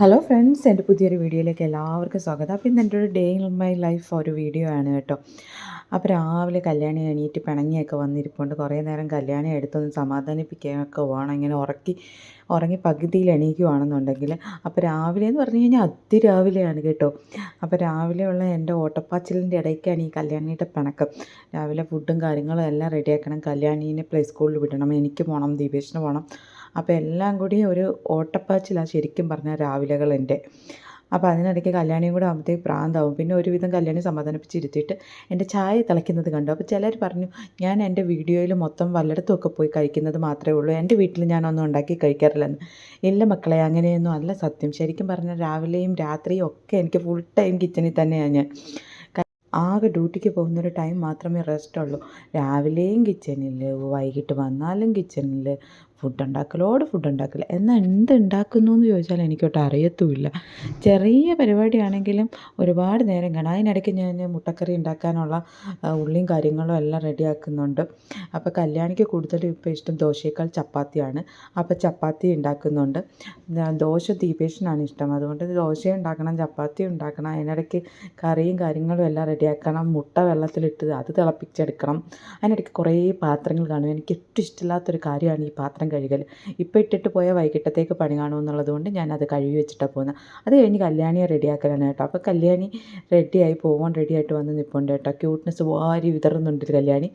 Hello friends എന്റെ പുതിയൊരു വീഡിയോയിലേക്ക് എല്ലാവർക്കും സ്വാഗതം. അപ്പോൾ ഇന്ന് എന്റെ ഒരു ഡേ ഇൻ മൈ ലൈഫ് ഒരു വീഡിയോ ആണ് കേട്ടോ. അപ്പോൾ രാവിലെ കല്യാണി എണീറ്റ് പിണങ്ങിയൊക്കെ വന്നിരിപ്പുണ്ട്. കുറേ നേരം കല്യാണി എടുത്തൊന്ന് സമാധാനിപ്പിക്കുകയൊക്കെ വേണം. ഇങ്ങനെ ഉറക്കി ഉറങ്ങി പകുതിയിൽ എണീക്കുവാണെന്നുണ്ടെങ്കിൽ. അപ്പോൾ രാവിലെ എന്ന് പറഞ്ഞു കഴിഞ്ഞാൽ അതിരാവിലെയാണ് കേട്ടോ. അപ്പോൾ രാവിലെയുള്ള എന്റെ ഓട്ടപ്പാച്ചിലിന്റെ ഇടയ്ക്കാണ് ഈ കല്യാണിയുടെ പിണക്കം. രാവിലെ ഫുഡും കാര്യങ്ങളും എല്ലാം റെഡിയാക്കണം കല്യാണീനെ പ്ലേ സ്കൂളിൽ വിടണം. എനിക്ക് പോകണം ദീപേഷിന് പോകണം അപ്പോൾ എല്ലാം കൂടി ഒരു ഓട്ടപ്പാച്ചിലാണ് ശരിക്കും പറഞ്ഞാൽ രാവിലെകൾ എന്റെ അപ്പോൾ അതിനിടയ്ക്ക് കല്യാണിയും കൂടെ ആകുമ്പോഴത്തേക്ക് പ്രാന്താവും. പിന്നെ ഒരുവിധം കല്യാണി സമാധാനിപ്പിച്ചിരുത്തിയിട്ട് എന്റെ ചായ തിളയ്ക്കുന്നത് കണ്ടു. അപ്പോൾ ചിലർ പറഞ്ഞു ഞാൻ എന്റെ വീഡിയോയിൽ മൊത്തം വല്ലയിടത്തുമൊക്കെ പോയി കഴിക്കുന്നത് മാത്രമേ ഉള്ളൂ. എന്റെ വീട്ടിൽ ഞാനൊന്നും ഉണ്ടാക്കി കഴിക്കാറില്ലെന്ന്. ഇല്ല മക്കളെ അങ്ങനെയൊന്നും അല്ല സത്യം. ശരിക്കും പറഞ്ഞാൽ രാവിലെയും രാത്രിയും ഒക്കെ എനിക്ക് ഫുൾ ടൈം കിച്ചണിൽ തന്നെയാണ് ഞാൻ. ആകെ ഡ്യൂട്ടിക്ക് പോകുന്നൊരു ടൈം മാത്രമേ റെസ്റ്റ് ഉള്ളൂ രാവിലെയും കിച്ചണിൽ വൈകിട്ട് വന്നാലും കിച്ചണിൽ ഫുഡ് ഉണ്ടാക്കലോട് ഫുഡ് ഉണ്ടാക്കൽ എന്നാൽ എന്ത് ഉണ്ടാക്കുന്നു എന്ന് ചോദിച്ചാൽ എനിക്കൊട്ട് അറിയത്തുമില്ല. ചെറിയ പരിപാടിയാണെങ്കിലും ഒരുപാട് നേരം കാണും. അതിനിടയ്ക്ക് ഞാൻ മുട്ടക്കറി ഉണ്ടാക്കാനുള്ള ഉള്ളിയും കാര്യങ്ങളും എല്ലാം റെഡിയാക്കുന്നുണ്ട്. അപ്പോൾ കല്യാണിക്ക് കൂടുതലും ഇപ്പോൾ ഇഷ്ടം ദോശയേക്കാൾ ചപ്പാത്തിയാണ്. അപ്പോൾ ചപ്പാത്തി ഉണ്ടാക്കുന്നുണ്ട്. ദോശ ദീപേഷിനാണ് ഇഷ്ടം. അതുകൊണ്ട് ദോശ ഉണ്ടാക്കണം ചപ്പാത്തി ഉണ്ടാക്കണം. അതിനിടയ്ക്ക് കറിയും കാര്യങ്ങളും എല്ലാം റെഡിയാക്കണം മുട്ട വെള്ളത്തിലിട്ട് അത് തിളപ്പിച്ചെടുക്കണം. അതിനിടയ്ക്ക് കുറേ പാത്രങ്ങൾ കാണും. എനിക്ക് ഏറ്റവും ഇഷ്ടമില്ലാത്തൊരു കാര്യമാണ് ഈ പാത്രം കഴുകൽ. ഇപ്പോൾ ഇട്ടിട്ട് പോയാൽ വൈകിട്ടത്തേക്ക് പണി കാണുമെന്നുള്ളത് കൊണ്ട് ഞാനത് കഴുകി വെച്ചിട്ടാണ് പോകുന്നത്. അത് കഴിഞ്ഞ് കല്യാണിയെ റെഡിയാക്കലാണ് കേട്ടോ. അപ്പോൾ കല്യാണി റെഡിയായി പോകാൻ റെഡിയായിട്ട് വന്ന് നിൽപ്പുണ്ട് കേട്ടോ. ക്യൂട്ട്നെസ് വാരി വിതറുന്നുണ്ട് കല്യാണി.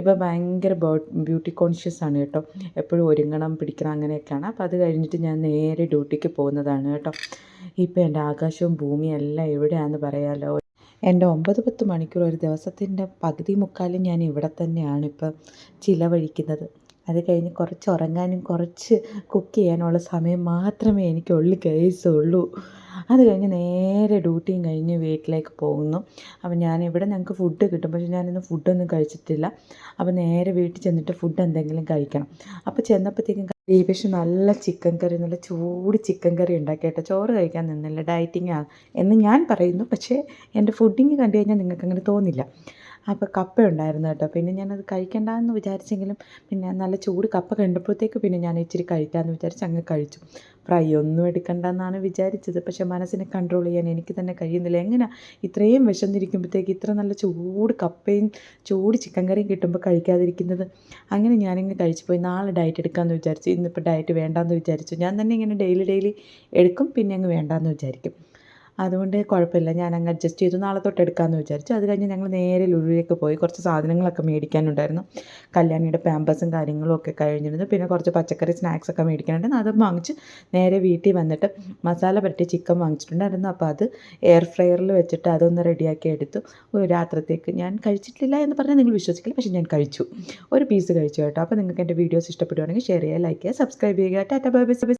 ഇപ്പോൾ ഭയങ്കര ബ്യൂട്ടി കോൺഷ്യസ് ആണ് കേട്ടോ. എപ്പോഴും ഒരുങ്ങണം പിടിക്കണം അങ്ങനെയൊക്കെയാണ്. അപ്പോൾ അത് കഴിഞ്ഞിട്ട് ഞാൻ നേരെ ഡ്യൂട്ടിക്ക് പോകുന്നതാണ് കേട്ടോ. ഇപ്പോൾ എന്റെ ആകാശവും ഭൂമിയും എല്ലാം എവിടെയാണെന്ന് പറയാമല്ലോ എന്റെ ഒമ്പത് പത്ത് മണിക്കൂർ ഒരു ദിവസത്തിന്റെ പകുതി മുക്കാലും ഞാൻ ഇവിടെ തന്നെയാണ് ഇപ്പം ചിലവഴിക്കുന്നത്. അത് കഴിഞ്ഞ് കുറച്ച് ഉറങ്ങാനും കുറച്ച് കുക്ക് ചെയ്യാനുള്ള സമയം മാത്രമേ എനിക്കുള്ളൂ കേസുള്ളൂ അത് കഴിഞ്ഞ് നേരെ ഡ്യൂട്ടിയും കഴിഞ്ഞ് വീട്ടിലേക്ക് പോകുന്നു. അപ്പം ഞാൻ ഇവിടെ ഞങ്ങൾക്ക് ഫുഡ് കിട്ടും. പക്ഷേ ഞാനിന്ന് ഫുഡൊന്നും കഴിച്ചിട്ടില്ല. അപ്പം നേരെ വീട്ടിൽ ചെന്നിട്ട് ഫുഡ് എന്തെങ്കിലും കഴിക്കണം. അപ്പോൾ ചെന്നപ്പോഴത്തേക്കും ദീപേഷ് നല്ല ചിക്കൻ കറി നല്ല ചൂട് ചിക്കൻ കറി ഉണ്ടാക്കിയിട്ട് ചോറ് കഴിക്കാൻ നിന്നില്ല ഡയറ്റിംഗ് ആണ് എന്ന് ഞാൻ പറയുന്നു. പക്ഷേ എന്റെ ഫുഡിങ് കണ്ടു കഴിഞ്ഞാൽ നിങ്ങൾക്ക് അങ്ങനെ തോന്നില്ല. അപ്പോൾ കപ്പ ഉണ്ടായിരുന്നു കേട്ടോ. പിന്നെ ഞാനത് കഴിക്കണ്ടെന്ന് വിചാരിച്ചെങ്കിലും പിന്നെ നല്ല ചൂട് കപ്പ കണ്ടപ്പോഴത്തേക്ക് പിന്നെ ഞാൻ ഇച്ചിരി കഴിക്കാമെന്ന് വിചാരിച്ച് അങ്ങ് കഴിച്ചു. ഫ്രൈ ഒന്നും എടുക്കണ്ടെന്നാണ് വിചാരിച്ചത്. പക്ഷേ മനസ്സിനെ കൺട്രോൾ ചെയ്യാൻ എനിക്ക് തന്നെ കഴിയുന്നില്ല. എങ്ങനെ? ഇത്രയും വിശന്നിരിക്കുമ്പോഴത്തേക്ക് ഇത്ര നല്ല ചൂട് കപ്പയും ചൂട് ചിക്കൻ കറിയും കിട്ടുമ്പോൾ കഴിക്കാതിരിക്കുന്നത്. അങ്ങനെ ഞാനിങ്ങനെ കഴിച്ചു പോയി. നാളെ ഡയറ്റ് എടുക്കാമെന്ന് വിചാരിച്ചു. ഇന്നിപ്പോൾ ഡയറ്റ് വേണ്ടാന്ന് വിചാരിച്ചു. ഞാൻ തന്നെ ഇങ്ങനെ ഡെയിലി ഡെയിലി എടുക്കും. പിന്നെ അങ്ങ് വേണ്ടാന്ന് വിചാരിക്കും. അതുകൊണ്ട് കുഴപ്പമില്ല. ഞാൻ അങ്ങ് അഡ്ജസ്റ്റ് ചെയ്തു. നാളെ തൊട്ട് എടുക്കാമെന്ന് വിചാരിച്ചു. അത് കഴിഞ്ഞ് ഞങ്ങൾ നേരെ ലുലുവിലേക്ക് പോയി. കുറച്ച് സാധനങ്ങളൊക്കെ മേടിക്കാനുണ്ടായിരുന്നു. കല്യാണിയുടെ പാമ്പേഴ്സും കാര്യങ്ങളും ഒക്കെ കഴിഞ്ഞിരുന്നു. പിന്നെ കുറച്ച് പച്ചക്കറി സ്നാക്സ് ഒക്കെ മേടിക്കാനുണ്ടായിരുന്നു. അത് വാങ്ങിച്ച് നേരെ വീട്ടിൽ വന്നിട്ട് മസാല പരട്ടി ചിക്കൻ വാങ്ങിച്ചിട്ടുണ്ടായിരുന്നു. അപ്പോൾ അത് എയർ ഫ്രയറിൽ വെച്ചിട്ട് അതൊന്ന് റെഡിയാക്കി എടുത്തു. ഒരു രാത്രത്തേക്ക് ഞാൻ കഴിച്ചിട്ടില്ല എന്ന് പറഞ്ഞാൽ നിങ്ങൾ വിശ്വസിക്കില്ല. പക്ഷേ ഞാൻ കഴിച്ചു. ഒരു പീസ് കഴിച്ചു കേട്ടോ. അപ്പോൾ നിങ്ങൾക്ക് എന്റെ വീഡിയോസ് ഇഷ്ടപ്പെടുവാണെങ്കിൽ ഷെയർ ചെയ്യുക ലൈക്ക് ചെയ്യുക സബ്സ്ക്രൈബ് ചെയ്യുക. Tata bye bye